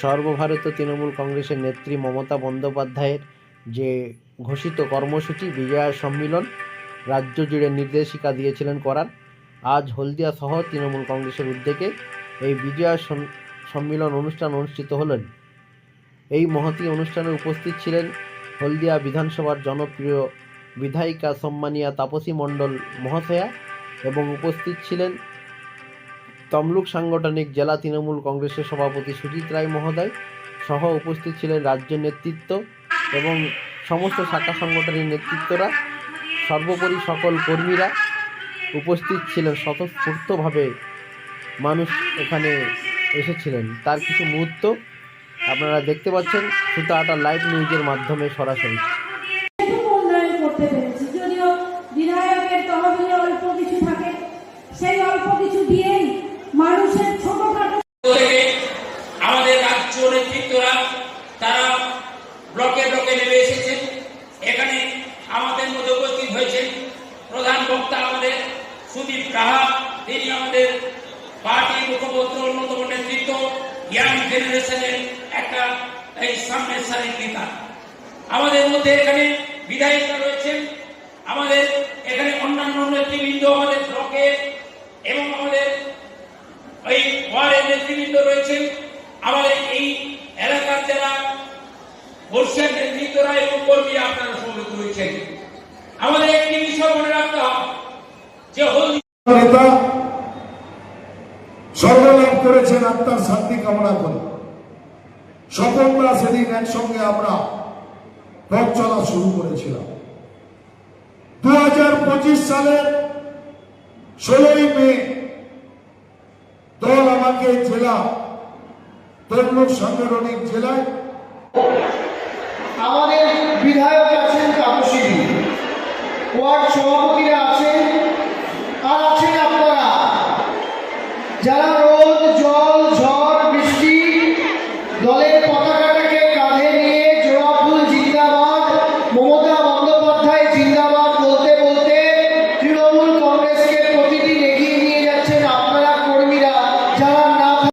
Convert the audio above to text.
সর্বভারতীয় তৃণমূল কংগ্রেসের নেত্রী মমতা বন্দ্যোপাধ্যায়ের যে ঘোষিত কর্মসূচি, বিজয়া সম্মিলন, রাজ্য জুড়ে নির্দেশিকা দিয়েছিলেন করার। আজ হলদিয়া সহ তৃণমূল কংগ্রেসের উদ্যোগে এই বিজয়া সম- সম্মিলন অনুষ্ঠান অনুষ্ঠিত হলেন। এই মহতী অনুষ্ঠানে উপস্থিত ছিলেন হলদিয়া বিধানসভার জনপ্রিয় বিধায়িকা সম্মানিয়া তাপসী মণ্ডল মহাশয়া এবং উপস্থিত ছিলেন তমলুক সাংগঠনিক জেলা তৃণমূল কংগ্রেসের সভাপতি সুজিত রায় মহোদয় সহ উপস্থিত ছিলেন রাজ্য নেতৃত্ব এবং সমস্ত শাখা সংগঠনের নেতৃত্বরা। সর্বোপরি সকল কর্মীরা উপস্থিত ছিলেন, স্বতঃস্ফূর্তভাবে মানুষ এখানে এসেছিলেন। তার কিছু মুহূর্ত আপনারা দেখতে পাচ্ছেন সুতা আটা লাইভ নিউজের মাধ্যমে সরাসরি। সেই অল্প কিছু দিয়েই মানুষের ছোটখাটো আমাদের রাজ্য নেতৃত্বরা, তারা ব্লকে ব্লকে নেমে এসেছেন। এখানে আমাদের মধ্যে উপস্থিত হয়েছেন প্রধান বক্তা আমাদের, সুদীপ রাহা। তিনি আমাদের পার্টির মুখপত্র, অন্যতম নেতৃত্ব, ইয়াং জেনারেশনের একটা এই সামনের সারির নেতা। আমাদের মধ্যে এখানে বিধায়িকা রয়েছেন। আমাদের এখানে অন্যান্য নেতৃবৃন্দ আমাদের ব্লকে এবং আমাদের এই ওয়ার্ডের নেতৃবৃন্দ রয়েছেন। আমাদের এই এলাকার যারা বর্ষিয়ার নেতৃত্বরা এবং কর্মীরা আপনারা সমবেত রয়েছেন। আমাদের একটি বিষয় মনে রাখতে যে নেতা সর্বলাভ করেছেন আত্মার শান্তি কামনা করে। সকলরা সেদিন একসঙ্গে আমরা পথ চলা শুরু করেছিলাম। দু হাজার পঁচিশ সালের ষোলোই মে আমাকে জেলা তমলুক সাংগঠনিক জেলায়। আমাদের বিধায়ক আছেন তাপসী ওয়ার্ড সভাপতিরা আছেন, আর আছেন আপনারা। যারা